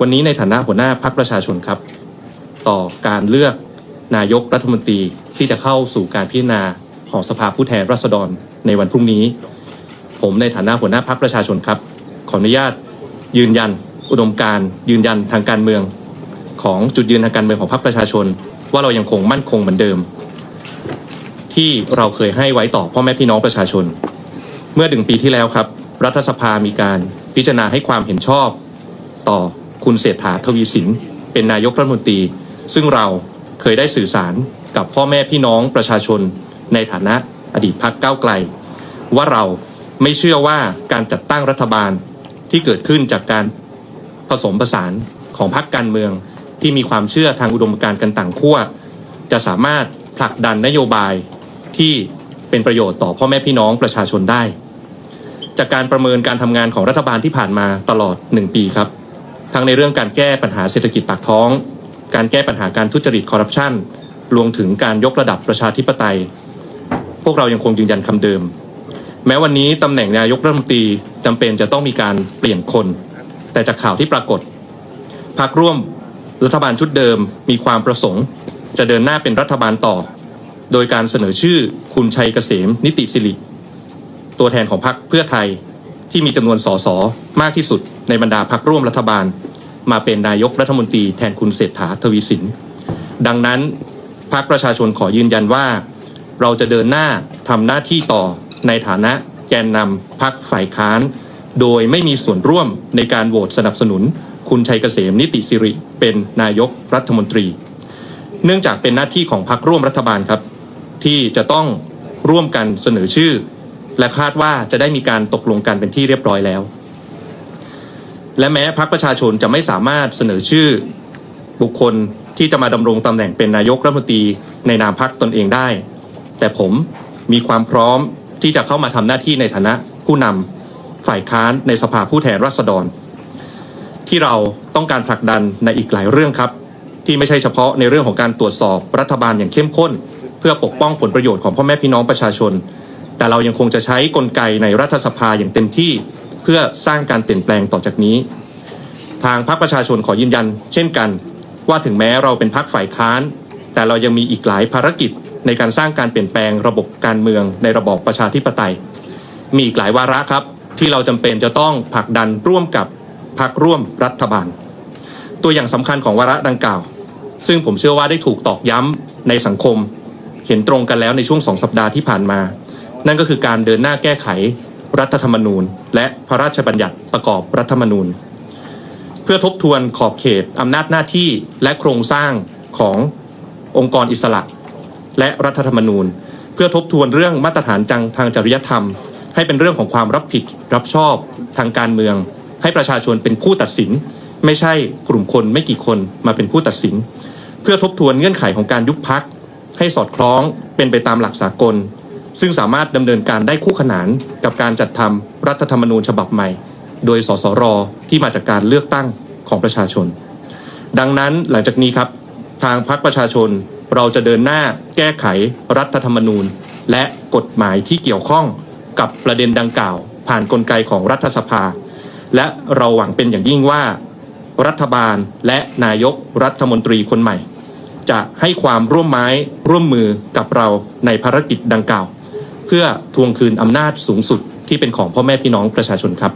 วันนี้ในฐานะหัวหน้าพักประชาชนครับ ต่อการเลือกนายกรัฐมนตรีที่จะเข้าสู่การพิจารณาของสภาผู้แทนราษฎรในวันพรุ่งนี้ ผมในฐานะหัวหน้าพักประชาชนครับ ขออนุญาตยืนยัน อุดมการยืนยันทางการเมือง ของจุดยืนทางการเมืองของพรรคประชาชน ว่าเรายังคงมั่นคงเหมือนเดิม ที่เราเคยให้ไว้ต่อพ่อแม่พี่น้องประชาชน เมื่อหนึ่งปีที่แล้วครับ รัฐสภามีการพิจารณาให้ความเห็นชอบต่อ คุณเศรษฐาทวีสิน เป็นนายกรัฐมนตรี ซึ่งเราเคยได้สื่อสารกับพ่อแม่พี่น้องประชาชนในฐานะอดีตพักก้าวไกล ว่าเราไม่เชื่อว่าการจัดตั้งรัฐบาลที่เกิดขึ้นจากการผสมผสานของพรรคการเมืองที่มีความเชื่อทางอุดมการณ์กันต่างขั้วจะสามารถผลักดันนโยบายที่เป็นประโยชน์ต่อพ่อแม่พี่น้องประชาชนได้ จากการประเมินการทำงานของรัฐบาลที่ผ่านมาตลอด 1 ปีครับ ทั้งในเรื่องการแก้ปัญหาเศรษฐกิจปากท้อง การแก้ปัญหาการทุจริตคอร์รัปชันรวมถึงการยกระดับประชาธิปไตย พวกเรายังคงยืนยันคำเดิม แม้วันนี้ตำแหน่งนายกรัฐมนตรีจำเป็นจะต้องมีการเปลี่ยนคน แต่จากข่าวที่ปรากฏพรรคร่วมรัฐบาลชุดเดิมมีความประสงค์ จะเดินหน้าเป็นรัฐบาลต่อ โดยการเสนอชื่อคุณชัยเกษมนิติสิริ ตัวแทนของพรรคเพื่อไทย ที่มีจำนวนสสมากที่สุดในบรรดาพรรคร่วมรัฐบาล มาเป็นนายกรัฐมนตรีแทนคุณเศรษฐาทวีสิน ดังนั้นพรรคประชาชนขอยืนยันว่า เราจะเดินหน้าทำหน้าที่ต่อในฐานะแกนนำพรรคฝ่ายค้าน โดยไม่มีส่วนร่วมในการโหวตสนับสนุน คุณชัยเกษมนิติสิริเป็นนายกรัฐมนตรี เนื่องจากเป็นหน้าที่ของพรรคร่วมรัฐบาลครับ ที่จะต้องร่วมกันเสนอชื่อ และคาดว่าจะได้มีการตกลงกันเป็นที่เรียบร้อยแล้ว และแม้พรรคประชาชนจะไม่สามารถเสนอชื่อบุคคลที่จะมาดำรงตำแหน่งเป็นนายกรัฐมนตรีในนามพรรคตนเองได้ แต่ผมมีความพร้อมที่จะเข้ามาทำหน้าที่ในฐานะผู้นำฝ่ายค้านในสภาผู้แทนราษฎร ที่เราต้องการผลักดันในอีกหลายเรื่องครับ ที่ไม่ใช่เฉพาะในเรื่องของการตรวจสอบรัฐบาลอย่างเข้มข้น เพื่อปกป้องผลประโยชน์ของพ่อแม่พี่น้องประชาชน แต่เรายังคงจะใช้กลไกในรัฐสภาอย่างเต็มที่เพื่อสร้างการเปลี่ยนแปลงต่อจากนี้ ทางพรรคประชาชนขอยืนยัน เช่นกัน ว่าถึงแม้เราเป็นพรรคฝ่ายค้าน แต่เรายังมีอีกหลายภารกิจในการสร้างการเปลี่ยนแปลงระบบการเมืองในระบอบประชาธิปไตย มีอีกหลายวาระครับ ที่เราจำเป็นจะต้องผลักดันร่วมกับพรรคร่วมรัฐบาล ตัวอย่างสำคัญของวาระดังกล่าว ซึ่งผมเชื่อว่าได้ถูกตอกย้ำในสังคม เห็นตรงกันแล้วในช่วงสองสัปดาห์ที่ผ่านมา นั่นก็คือการเดินหน้าแก้ไขรัฐธรรมนูญ และพระราชบัญญัติประกอบรัฐธรรมนูญ เพื่อทบทวนขอบเขตอำนาจหน้าที่และโครงสร้างขององค์กรอิสระ และรัฐธรรมนูญ เพื่อทบทวนเรื่องมาตรฐานจังทางจริยธรรม ให้เป็นเรื่องของความรับผิดรับชอบทางการเมือง ให้ประชาชนเป็นผู้ตัดสิน ไม่ใช่กลุ่มคนไม่กี่คนมาเป็นผู้ตัดสิน เพื่อทบทวนเงื่อนไขของการยุบพักให้สอดคล้องเป็นไปตามหลักสากล ซึ่งสามารถดำเนินการได้คู่ขนานกับการจัดทำรัฐธรรมนูญฉบับใหม่ โดยสสรที่มาจากการเลือกตั้งของประชาชน ดังนั้นหลังจากนี้ครับ ทางพรรคประชาชนเราจะเดินหน้าแก้ไขรัฐธรรมนูญ และกฎหมายที่เกี่ยวข้องกับประเด็นดังกล่าว ผ่านนกลไกของรัฐสภา และเราหวังเป็นอย่างยิ่งว่า รัฐบาลและนายกรัฐมนตรีคนใหม่ จะให้ความร่วมไม้ร่วมมือกับเราในภารกิจดังกล่าว เพื่อทวงคืนอำนาจสูงสุดที่เป็นของพ่อแม่พี่น้องประชาชนครับ